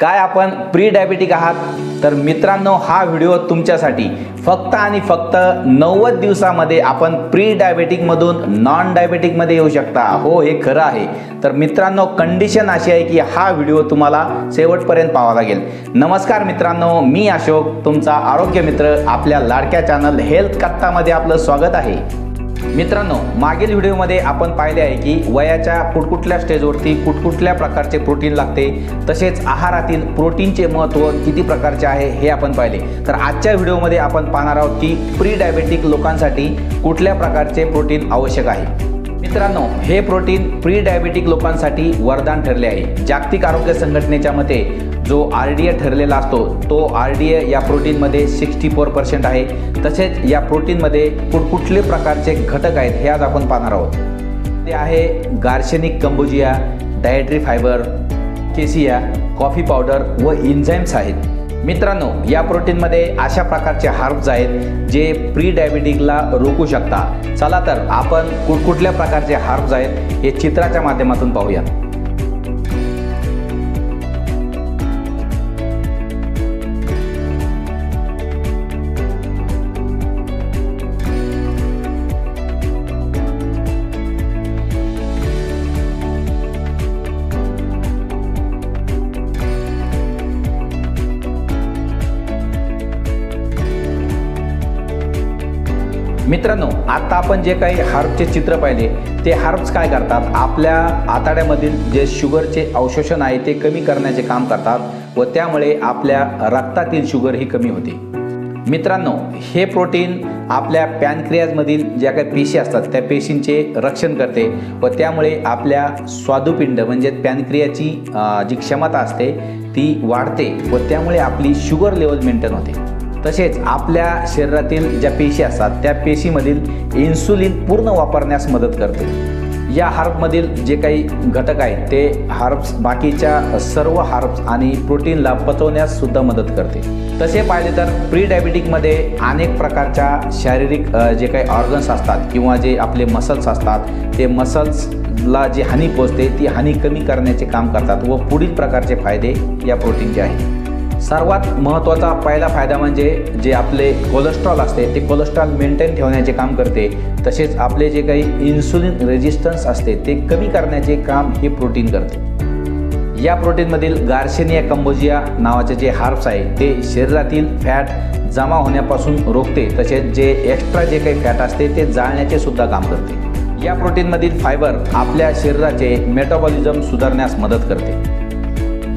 काय आपण pre diabetic आहात? तर मित्रांनो हा व्हिडिओ तुमच्यासाठी फक्त आणि फक्त नव्वद दिवसामध्ये आपण प्री डायबेटिकमधून नॉन डायबेटिकमध्ये येऊ शकता. हो हे खरं आहे. तर मित्रांनो कंडिशन अशी आहे की हा व्हिडिओ तुम्हाला शेवटपर्यंत पाहावा लागेल. नमस्कार मित्रांनो मी अशोक तुमचा आरोग्य मित्र आपल्या लाडक्या चॅनल हेल्थ कत्तामध्ये आपलं स्वागत आहे. मित्रांनो मागील व्हिडिओमध्ये आपण पाहिले आहे की वयाच्या कुठकुठल्या स्टेजवरती कुठकुठल्या प्रकारचे प्रोटीन लागते. तसेच आहारातील प्रोटीनचे महत्त्व किती प्रकारचे आहे हे आपण पाहिले. तर आजच्या व्हिडिओमध्ये आपण पाहणार आहोत की प्री डायबेटिक लोकांसाठी कुठल्या प्रकारचे प्रोटीन आवश्यक आहे. मित्रांनो हे प्रोटीन प्री डायबेटिक लोकांसाठी वरदान ठरले आहे. जागतिक आरोग्य संघटनेच्या मते जो आर डी ए ठरलेला असतो तो आर डी ए या प्रोटीनमध्ये सिक्स्टी फोर पर्सेंट आहे. तसेच या प्रोटीनमध्ये कुठकुठले प्रकारचे घटक आहेत हे आज आपण पाहणार आहोत. ते आहे garcinia cambogia dietary fibre cassia coffee powder व इन्झाईम्स आहेत. मित्रांनो या प्रोटीनमध्ये अशा प्रकारचे हार्ब्स आहेत जे प्री डायबिटिकला रोखू शकता. चला तर आपण कुठकुठल्या प्रकारचे हार्ब्स आहेत हे चित्राच्या माध्यमातून पाहूया. मित्रांनो आता आपण जे काही हार्बचे चित्र पाहिले ते हार्ब्स काय करतात? आपल्या आताड्यामधील जे शुगरचे अवशोषण आहे ते कमी करण्याचे काम करतात व त्यामुळे आपल्या रक्तातील शुगर ही कमी होते. मित्रांनो हे प्रोटीन आपल्या पॅनक्रियाजमधील ज्या काही पेशी असतात त्या पेशींचे रक्षण करते व त्यामुळे आपल्या स्वादुपिंड म्हणजे पॅनक्रियाची जी क्षमता असते ती वाढते व त्यामुळे आपली शुगर लेवल मेंटेन होते. तसेच आपल्या शरीरातील ज्या पेशी असतात त्या पेशीमधील इन्सुलिन पूर्ण वापरण्यास मदत करते. या हार्बमधील जे काही घटक आहेत ते हार्ब्स बाकीच्या सर्व हार्ब्स आणि प्रोटीनला पचवण्यास सुद्धा मदत करते. तसे पाहिले तर प्री डायबिटिकमध्ये अनेक प्रकारच्या शारीरिक जे काही ऑर्गन्स असतात किंवा जे आपले मसल्स असतात ते मसल्सला जी हानी पोचते ती हानी कमी करण्याचे काम करतात व पुढील प्रकारचे फायदे या प्रोटीनचे आहेत. सर्वात महत्त्वाचा पहिला फायदा म्हणजे जे आपले कोलेस्ट्रॉल असते ते कोलेस्ट्रॉल मेंटेन ठेवण्याचे काम करते. तसेच आपले जे काही इन्सुलिन रेजिस्टन्स असते ते कमी करण्याचे काम हे प्रोटीन करते. या प्रोटीनमधील गार्शेनिया कंबोजिया नावाचे जे हार्ब्स आहे ते शरीरातील फॅट जमा होण्यापासून रोखते. तसेच जे एक्स्ट्रा जे काही फॅट असते ते जाळण्याचे सुद्धा काम करते. या प्रोटीनमधील फायबर आपल्या शरीराचे मेटाबॉलिझम सुधारण्यास मदत करते.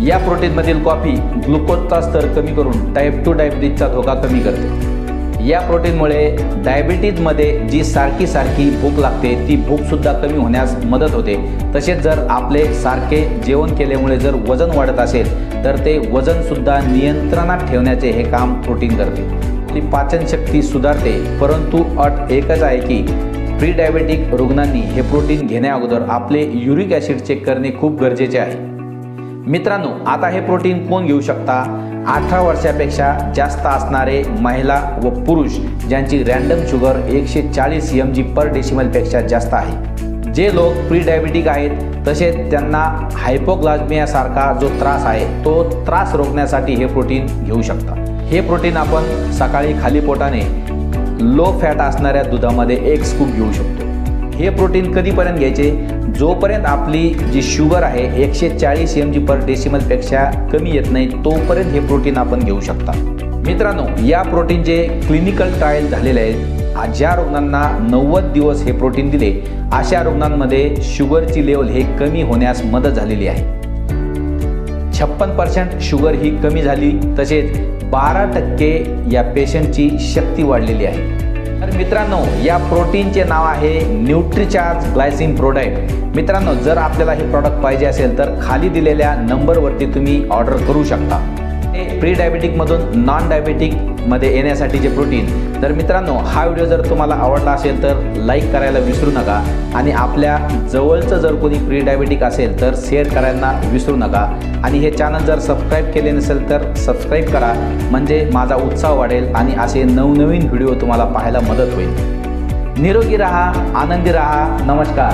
या प्रोटीनमधील कॉफी ग्लुकोजचा स्तर कमी करून टाईप टू डायबिटीजचा धोका कमी करते. या प्रोटीनमुळे डायबिटीजमध्ये जी सारखी सारखी भूक लागते ती भूकसुद्धा कमी होण्यास मदत होते. तसेच जर आपले सारखे जेवण केल्यामुळे जर वजन वाढत असेल तर ते वजनसुद्धा नियंत्रणात ठेवण्याचे हे काम प्रोटीन करते. आपली पाचनशक्ती सुधारते परंतु अट एकच आहे की प्री डायबेटिक रुग्णांनी हे प्रोटीन घेण्याअगोदर आपले युरिक ॲसिड चेक करणे खूप गरजेचे आहे. मित्रांनो आता हे प्रोटीन कोण घेऊ शकता? अठरा वर्षापेक्षा जास्त असणारे महिला व पुरुष ज्यांची रॅन्डम शुगर एकशे चाळीस एम जी पर डेसिमलपेक्षा जास्त आहे. जे लोक प्री डायबिटिक आहेत तसेच त्यांना हायपोग्लाजमियासारखा जो त्रास आहे तो त्रास रोखण्यासाठी हे प्रोटीन घेऊ शकता. हे प्रोटीन आपण सकाळी खाली पोटाने लो फॅट असणाऱ्या दुधामध्ये एक स्कूप घेऊ शकतो. हे प्रोटीन कधीपर्यंत घ्यायचे? जोपर्यंत आपली जी शुगर आहे एकशे चाळीस एम जी पर डेसिमलपेक्षा कमी येत नाही तोपर्यंत हे प्रोटीन आपण घेऊ शकता. मित्रांनो या प्रोटीनचे क्लिनिकल ट्रायल झालेले आहेत. ज्या रुग्णांना नव्वद दिवस हे प्रोटीन दिले अशा रुग्णांमध्ये शुगरची लेवल हे कमी होण्यास मदत झालेली आहे. छप्पन पर्सेंट शुगर ही कमी झाली तसेच बारा टक्के या पेशंटची शक्ती वाढलेली आहे. तर मित्रांनो या प्रोटीनचे नाव आहे न्यूट्रिचार्ज ग्लायसिन प्रोडक्ट मित्रांनो जर आपल्याला हे प्रॉडक्ट पाहिजे असेल तर खाली दिलेल्या नंबरवरती तुम्ही ऑर्डर करू शकता. प्री डायबेटिकमधून नॉन डायबेटिकमध्ये येण्यासाठीचे प्रोटीन तर मित्रांनो हा व्हिडिओ जर तुम्हाला आवडला असेल तर लाईक करायला विसरू नका आणि आपल्या जवळचं जर कोणी प्री डायबेटिक असेल तर शेअर करायला विसरू नका. आणि हे चॅनल जर सबस्क्राईब केले नसेल तर सबस्क्राईब करा. म्हणजे माझा उत्साह वाढेल आणि असे नवनवीन व्हिडिओ तुम्हाला पाहायला मदत होईल. निरोगी राहा आनंदी राहा. नमस्कार.